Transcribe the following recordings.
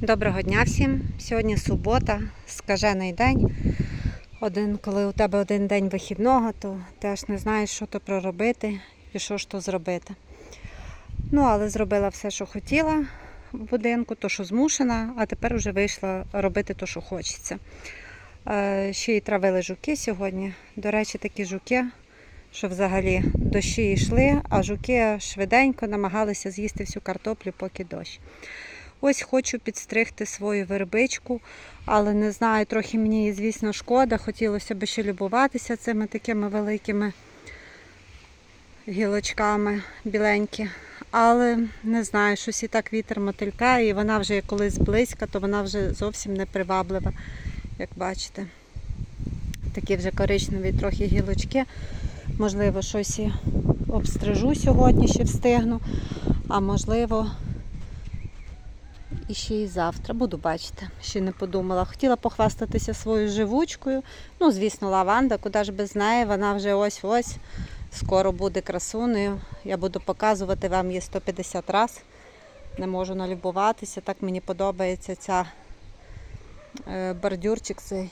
Доброго дня всім. Сьогодні субота, скажений день. Один, коли у тебе один день вихідного, то теж не знаєш, що то проробити і що ж то зробити. Ну, але зробила все, що хотіла в будинку, то, що змушена, а тепер вже вийшла робити те, що хочеться. Е, Ще й травили жуки сьогодні. До речі, такі жуки, що взагалі дощі йшли, а жуки швиденько намагалися з'їсти всю картоплю, поки дощ. Ось хочу підстригти свою вербичку, але не знаю, трохи мені, звісно, шкода. Хотілося б ще любуватися цими такими великими гілочками біленькі. Але не знаю, щось і так вітер мотилькає, і вона вже колись близька, то вона вже зовсім не приваблива, як бачите. Такі вже коричневі трохи гілочки. Можливо, щось і обстрижу сьогодні, ще встигну, а можливо. І ще й завтра буду бачити. Ще не подумала. Хотіла похвастатися своєю живучкою. Ну, звісно, лаванда, куди ж без неї, вона вже ось-ось скоро буде красунею. Я буду показувати вам її 150 разів. Не можу налюбуватися. Так мені подобається ця е, бордюрчик цей,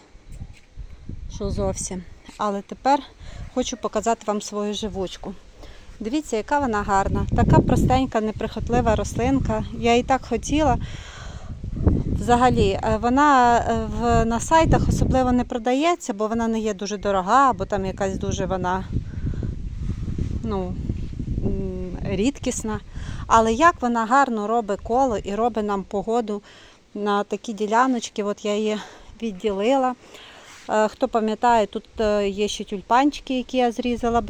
що зовсім. Але тепер хочу показати вам свою живучку. Дивіться, яка вона гарна. Така простенька, неприхотлива рослинка. Я і так хотіла. Взагалі, е, вона е, в, на сайтах особливо не продається, бо вона не є дуже дорога, або там якась дуже вона ну, рідкісна. Але як вона гарно робить коло і робить нам погоду на такі діляночки, от я її відділила. Е, Хто пам'ятає, тут е, є ще тюльпанчики, які я зрізала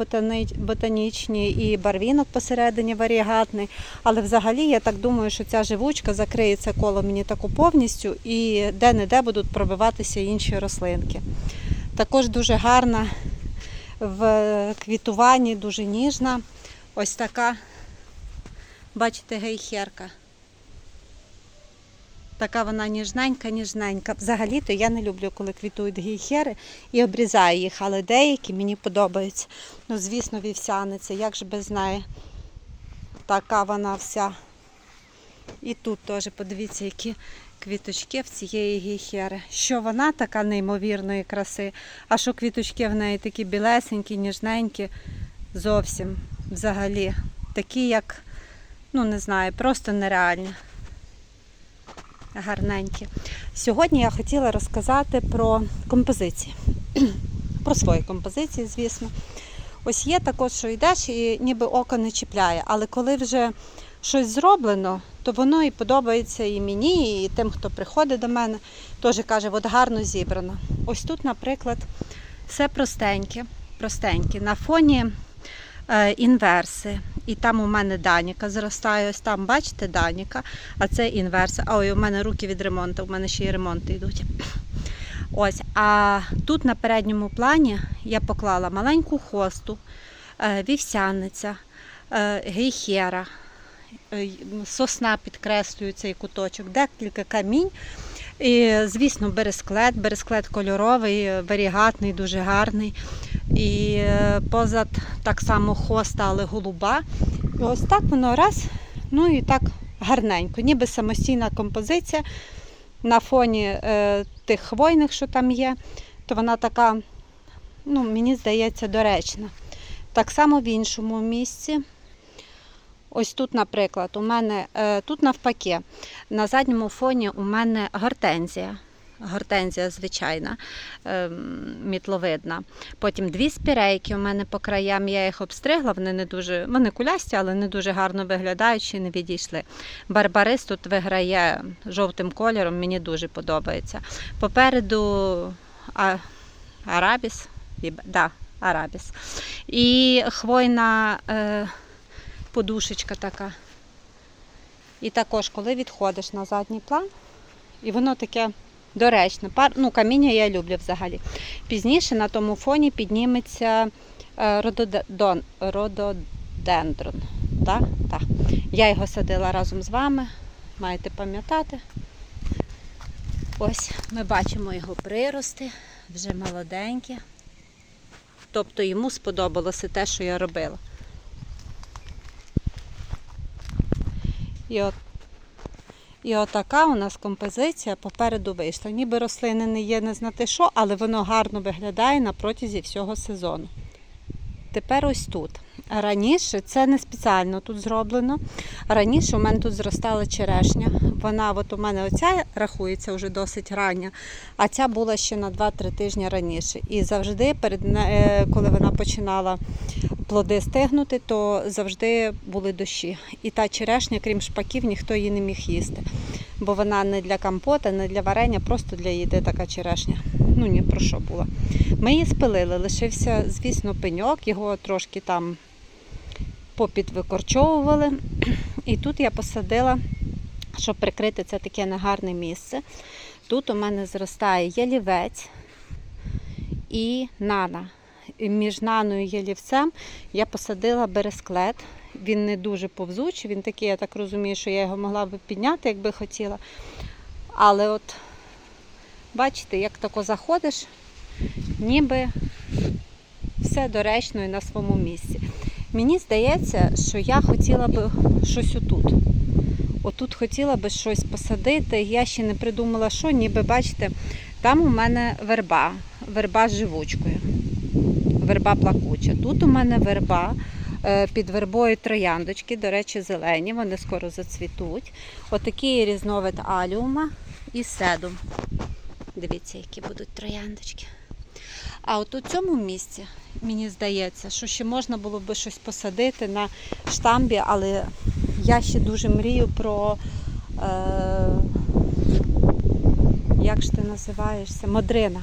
ботанічні, і барвінок посередині варігатний. Але взагалі я так думаю, що ця живучка закриє це коло мені таку повністю і де-не-де будуть пробиватися інші рослинки. Також дуже гарна в квітуванні, дуже ніжна. Ось така, бачите, гейхерка. Така вона ніжненька, ніжненька. Взагалі-то я не люблю, коли квітують гейхери і обрізаю їх, але деякі мені подобаються. Ну, звісно, вівсяниця, як ж без неї. Така вона вся. І тут теж подивіться, які квіточки в цієї гейхери. Що вона така неймовірної краси, а що квіточки в неї такі білесенькі, ніжненькі, зовсім взагалі. Такі, як, ну не знаю, просто нереальні гарненькі. Сьогодні я хотіла розказати про композиції. про свої композиції, звісно. Ось є також, що йдеш і ніби око не чіпляє, але коли вже щось зроблено, то воно і подобається і мені, і тим, хто приходить до мене, теж каже, от гарно зібрано. Ось тут, наприклад, все простеньке, простеньке. На фоні е, інверси. І там у мене Даніка зростає. Ось там, бачите, Даніка, а це інверси. А ой, у мене руки від ремонту, у мене ще й ремонти йдуть. Ось, а тут на передньому плані я поклала маленьку хосту, е, вівсяниця, е, гейхера, е, сосна підкреслюю цей куточок, декілька камінь. І, звісно, бересклет, бересклет кольоровий, варігатний, дуже гарний. І е, позад так само хоста, але голуба. І ось так воно раз, ну і так гарненько, ніби самостійна композиція на фоні е, тих хвойних, що там є, то вона така, ну, мені здається, доречна. Так само в іншому місці. Ось тут, наприклад, у мене е, тут навпаки, на задньому фоні у мене гортензія. Гортензія звичайна, ем, мітловидна. Потім дві спірейки у мене по краям, я їх обстригла, вони не дуже, вони кулясті, але не дуже гарно виглядають, ще не відійшли. Барбарис тут виграє жовтим кольором, мені дуже подобається. Попереду а, арабіс, да, арабіс. І хвойна е, подушечка така. І також, коли відходиш на задній план, і воно таке доречне. Пар, ну, каміння я люблю взагалі. Пізніше на тому фоні підніметься е, рододон, рододендрон. Так? Так. Я його садила разом з вами, маєте пам'ятати. Ось ми бачимо його прирости, вже молоденькі. Тобто йому сподобалося те, що я робила. І от І отака у нас композиція попереду вийшла. Ніби рослини не є не знати що, але воно гарно виглядає на протязі всього сезону. Тепер ось тут. Раніше це не спеціально тут зроблено. Раніше у мене тут зростала черешня. Вона, от у мене оця рахується вже досить рання, а ця була ще на 2-3 тижні раніше. І завжди, перед, е, коли вона починала плоди стигнути, то завжди були дощі. І та черешня, крім шпаків, ніхто її не міг їсти. Бо вона не для компота, не для варення, просто для їди така черешня. Ну ні про що була. Ми її спилили, лишився, звісно, пеньок, його трошки там попідвикорчовували. І тут я посадила, щоб прикрити це таке негарне місце. Тут у мене зростає ялівець і нана. Між наною і ялівцем я посадила бересклет. Він не дуже повзучий, він такий, я так розумію, що я його могла би підняти, якби хотіла. Але от бачите, як тако заходиш, ніби все доречно і на своєму місці. Мені здається, що я хотіла би щось отут. Отут хотіла би щось посадити. Я ще не придумала, що, ніби бачите, там у мене верба, верба з живучкою, верба плакуча. Тут у мене верба. е, Під вербою трояндочки, до речі, зелені, вони скоро зацвітуть. Отакий різновид аліума і седум. Дивіться, які будуть трояндочки. А от у цьому місці, мені здається, що ще можна було би щось посадити на штамбі, але я ще дуже мрію про. Е, як ж ти називаєшся? Модрина.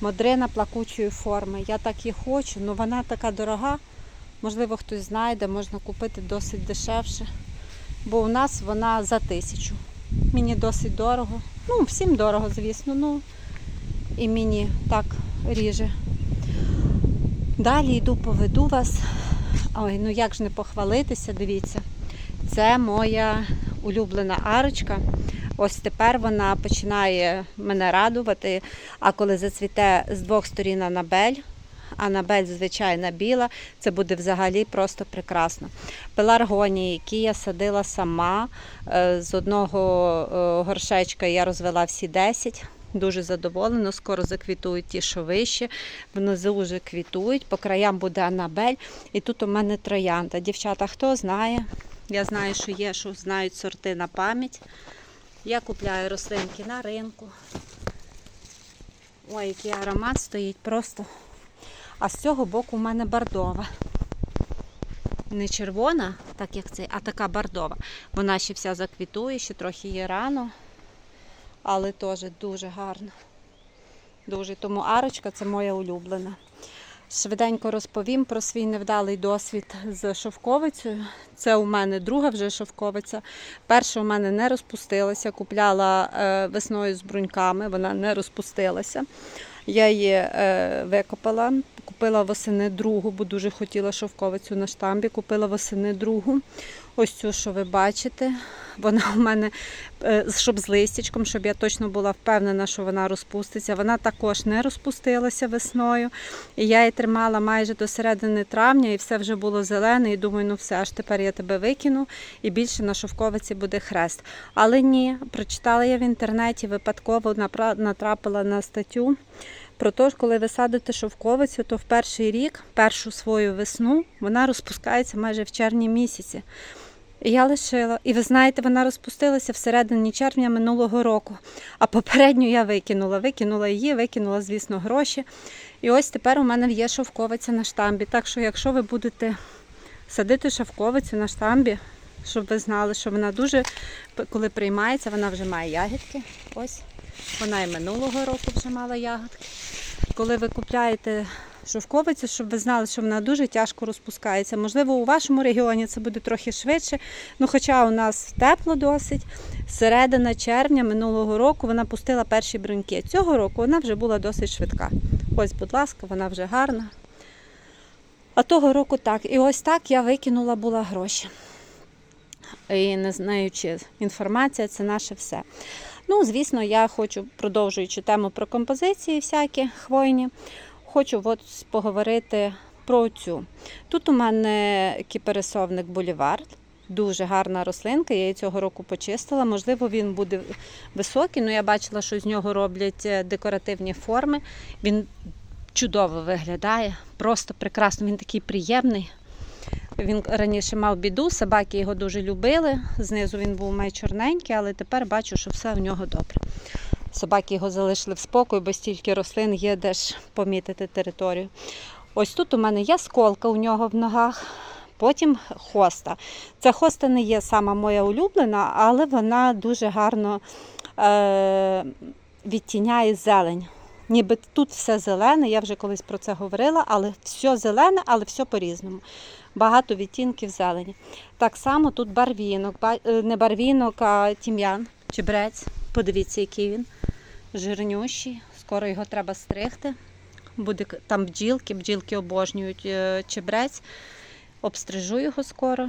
Модрина плакучої форми. Я так і хочу, але вона така дорога. Можливо, хтось знайде, можна купити досить дешевше. Бо у нас вона за тисячу. Мені досить дорого. Ну, всім дорого, звісно. Ну, і мені так ріже. Далі йду, поведу вас. Ой, ну як ж не похвалитися, дивіться. Це моя улюблена арочка. Ось тепер вона починає мене радувати. А коли зацвіте з двох сторін анабель, анабель звичайна біла, це буде взагалі просто прекрасно. Пеларгонії, які я садила сама. е, З одного е, горшечка я розвела всі 10. Дуже задоволена, скоро заквітують ті, що вище, внизу вже квітують, по краям буде анабель. І тут у мене троянда. Дівчата, хто знає? Я знаю, що є, що знають сорти на пам'ять. Я купляю рослинки на ринку. Ой, який аромат стоїть просто. А з цього боку у мене бордова. Не червона, так як цей, а така бордова. Вона ще вся заквітує, ще трохи є рано, але теж дуже гарно. Дуже. Тому арочка це моя улюблена. Швиденько розповім про свій невдалий досвід з шовковицею. Це у мене друга вже шовковиця. Перша у мене не розпустилася. Купляла е, весною з бруньками, вона не розпустилася. Я її е, викопала, купила восени другу, бо дуже хотіла шовковицю на штамбі. Купила восени другу. Ось цю, що ви бачите. Вона у мене, е, щоб з листячком, щоб я точно була впевнена, що вона розпуститься. Вона також не розпустилася весною. І я її тримала майже до середини травня, і все вже було зелене. І думаю, ну все, аж тепер я тебе викину, і більше на шовковиці буде хрест. Але ні, прочитала я в інтернеті, випадково натрапила на статтю. Про те, коли ви садите шовковицю, то в перший рік, першу свою весну, вона розпускається майже в червні місяці. Я лишила. І ви знаєте, вона розпустилася всередині червня минулого року. А попередню я викинула. Викинула її, викинула, звісно, гроші. І ось тепер у мене є шовковиця на штамбі. Так що, якщо ви будете садити шовковицю на штамбі, щоб ви знали, що вона дуже, коли приймається, вона вже має ягідки. Ось. Вона і минулого року вже мала ягодки. Коли ви купляєте шовковицю, щоб ви знали, що вона дуже тяжко розпускається. Можливо, у вашому регіоні це буде трохи швидше. Ну, хоча у нас тепло досить. Середина червня минулого року вона пустила перші бруньки. Цього року вона вже була досить швидка. Ось, будь ласка, вона вже гарна. А того року так. І ось так я викинула була гроші. І не знаючи інформація, це наше все. Ну, звісно, я хочу, продовжуючи тему про композиції всякі хвойні, хочу от поговорити про цю. Тут у мене кіпересовник Булівард. Дуже гарна рослинка, я її цього року почистила. Можливо, він буде високий, але я бачила, що з нього роблять е, декоративні форми. Він чудово виглядає, просто прекрасно. Він такий приємний. Він раніше мав біду, собаки його дуже любили. Знизу він був май чорненький, але тепер бачу, що все в нього добре. Собаки його залишили в спокою, бо стільки рослин є, де ж помітити територію. Ось тут у мене є сколка у нього в ногах, потім хоста. Ця хоста не є сама моя улюблена, але вона дуже гарно е- відтіняє зелень. Ніби тут все зелене, я вже колись про це говорила, але все зелене, але все по-різному. Багато відтінків зелені. Так само тут барвінок, ба- е, не барвінок, а тім'ян, чебрець. Подивіться, який він жирнющий. Скоро його треба стригти. Буде там бджілки, бджілки обожнюють е, чебрець. Обстрижу його скоро.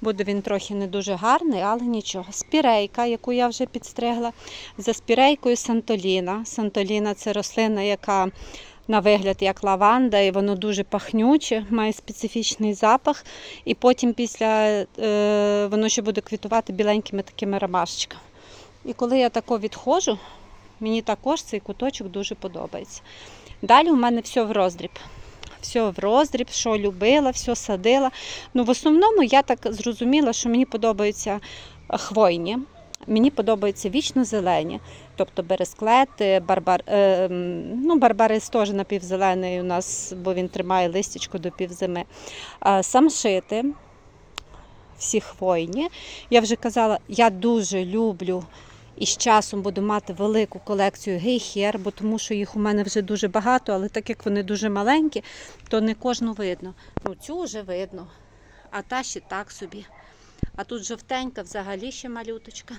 Буде він трохи не дуже гарний, але нічого. Спірейка, яку я вже підстригла. За спірейкою Сантоліна. Сантоліна це рослина, яка на вигляд як лаванда, і воно дуже пахнюче, має специфічний запах. І потім після е, воно ще буде квітувати біленькими такими ромашечками. І коли я тако відходжу, мені також цей куточок дуже подобається. Далі у мене все в роздріб. Все в роздріб, що любила, все садила. Ну, в основному я так зрозуміла, що мені подобаються е, хвойні, мені подобаються вічно зелені. Тобто бересклети, барбар, е, ну, барбарис теж напівзелений у нас, бо він тримає листячко до півзими. Самшити, всі хвойні. Я вже казала, я дуже люблю і з часом буду мати велику колекцію гейхер, бо тому що їх у мене вже дуже багато, але так як вони дуже маленькі, то не кожну видно. Ну, цю вже видно, а та ще так собі. А тут жовтенька взагалі ще малюточка.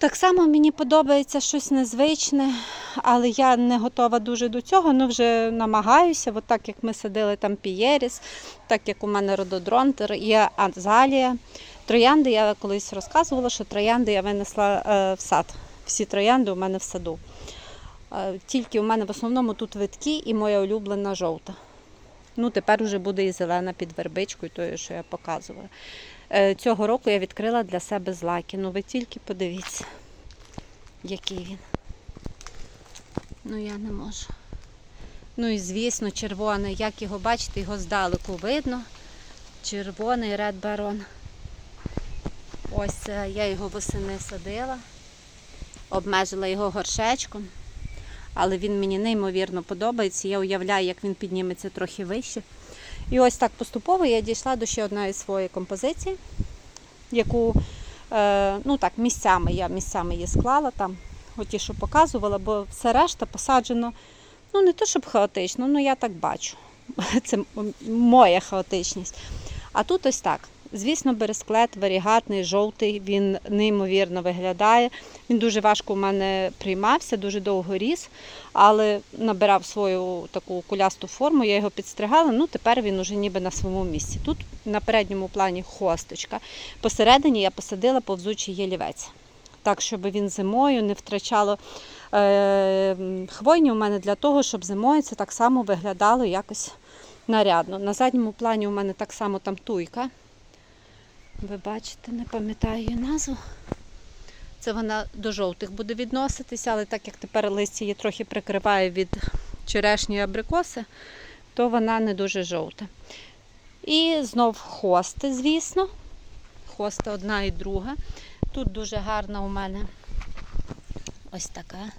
Так само мені подобається щось незвичне, але я не готова дуже до цього, ну вже намагаюся. От так як ми садили там пієріс, так як у мене рододронтер, є азалія. Троянди я колись розказувала, що троянди я винесла е, в сад. Всі троянди у мене в саду. Е, Тільки у мене в основному тут витки і моя улюблена жовта. Ну, тепер вже буде і зелена під вербичкою, тою, що я показувала. Е, Цього року я відкрила для себе злаки. Ну ви тільки подивіться, який він. Ну я не можу. Ну і звісно, червоний. Як його бачите, його здалеку видно. Червоний Ред Барон. Ось е, я його восени садила, обмежила його горшечком, але він мені неймовірно подобається. Я уявляю, як він підніметься трохи вище. І ось так поступово я дійшла до ще одної своєї композиції, яку е, ну так, місцями я місцями її склала там, оті, що показувала, бо все решта посаджено, ну не то, щоб хаотично, ну я так бачу. Це моя хаотичність. А тут ось так. Звісно, бересклет варігатний, жовтий, він неймовірно виглядає. Він дуже важко у мене приймався, дуже довго ріс, але набирав свою таку кулясту форму, я його підстригала, ну тепер він уже ніби на своєму місці. Тут на передньому плані хосточка. Посередині я посадила повзучий ялівець. Так, щоб він зимою не втрачало е, хвойні у мене для того, щоб зимою це так само виглядало якось нарядно. На задньому плані у мене так само там туйка. Ви бачите, не пам'ятаю її назву. Це вона до жовтих буде відноситися, але так як тепер листя її трохи прикриває від черешньої абрикоси, то вона не дуже жовта. І знов хости, звісно. Хоста одна і друга. Тут дуже гарна у мене ось така.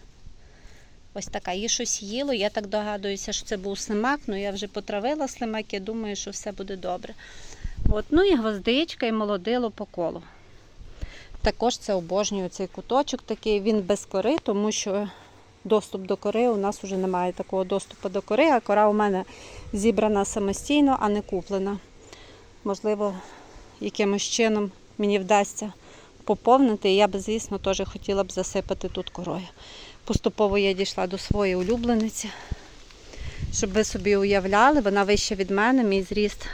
Ось така. Її щось їло. Я так догадуюся, що це був слимак, але я вже потравила слимак, я думаю, що все буде добре. От, ну і гвоздичка, і молодило по колу. Також це обожнюю цей куточок такий, він без кори, тому що доступ до кори у нас вже немає такого доступу до кори, а кора у мене зібрана самостійно, а не куплена. Можливо, якимось чином мені вдасться поповнити. І я б, звісно, теж хотіла б засипати тут корою. Поступово я дійшла до своєї улюблениці. Щоб ви собі уявляли, вона вища від мене, мій зріст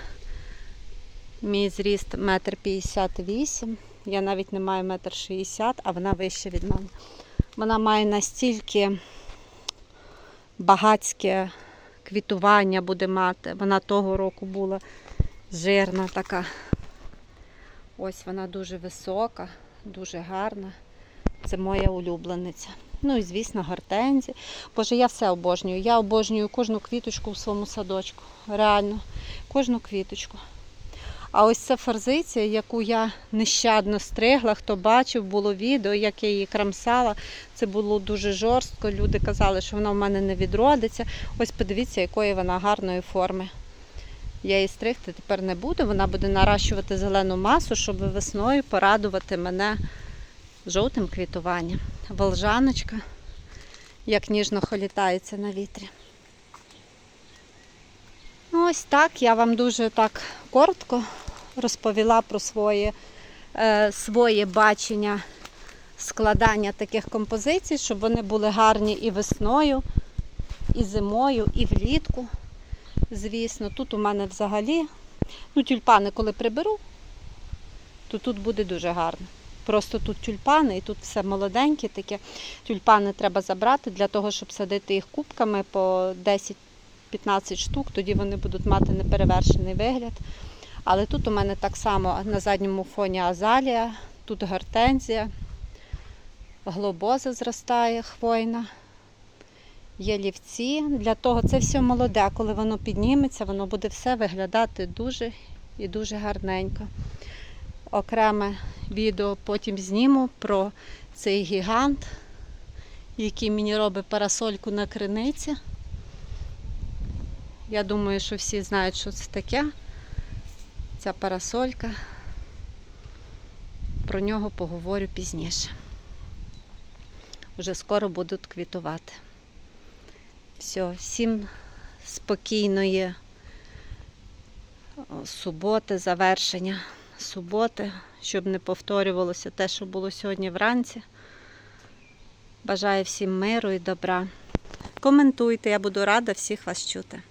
Мій зріст метр п'ятдесят вісім. Я навіть не маю метр шістдесят, а вона вища від мене. Вона має настільки багатське квітування буде мати. Вона того року була жирна така. Ось вона дуже висока, дуже гарна. Це моя улюблениця. Ну і, звісно, гортензі. Боже, я все обожнюю. Я обожнюю кожну квіточку в своєму садочку. Реально, кожну квіточку. А ось ця форзиція, яку я нещадно стригла, хто бачив, було відео, як я її крамсала. Це було дуже жорстко. Люди казали, що вона в мене не відродиться. Ось подивіться, якої вона гарної форми. Я її стригти тепер не буду. Вона буде наращувати зелену масу, щоб весною порадувати мене жовтим квітуванням. Волжаночка, як ніжно холітається на вітрі. Ну, ось так. Я вам дуже так коротко розповіла про своє, е, своє бачення складання таких композицій, щоб вони були гарні і весною, і зимою, і влітку. Звісно, тут у мене взагалі, ну, тюльпани, коли приберу, то тут буде дуже гарно. Просто тут тюльпани і тут все молоденьке таке. Тюльпани треба забрати для того, щоб садити їх кубками по 10-15 штук, тоді вони будуть мати неперевершений вигляд. Але тут у мене так само на задньому фоні азалія, тут гортензія, глобоза зростає хвойна, є лівці. Для того це все молоде, коли воно підніметься, воно буде все виглядати дуже і дуже гарненько. Окреме відео потім зніму про цей гігант, який мені робить парасольку на криниці. Я думаю, що всі знають, що це таке. Ця парасолька. Про нього поговорю пізніше. Вже скоро будуть квітувати. Все, всім спокійної суботи, завершення суботи, щоб не повторювалося те, що було сьогодні вранці. Бажаю всім миру і добра. Коментуйте, я буду рада всіх вас чути.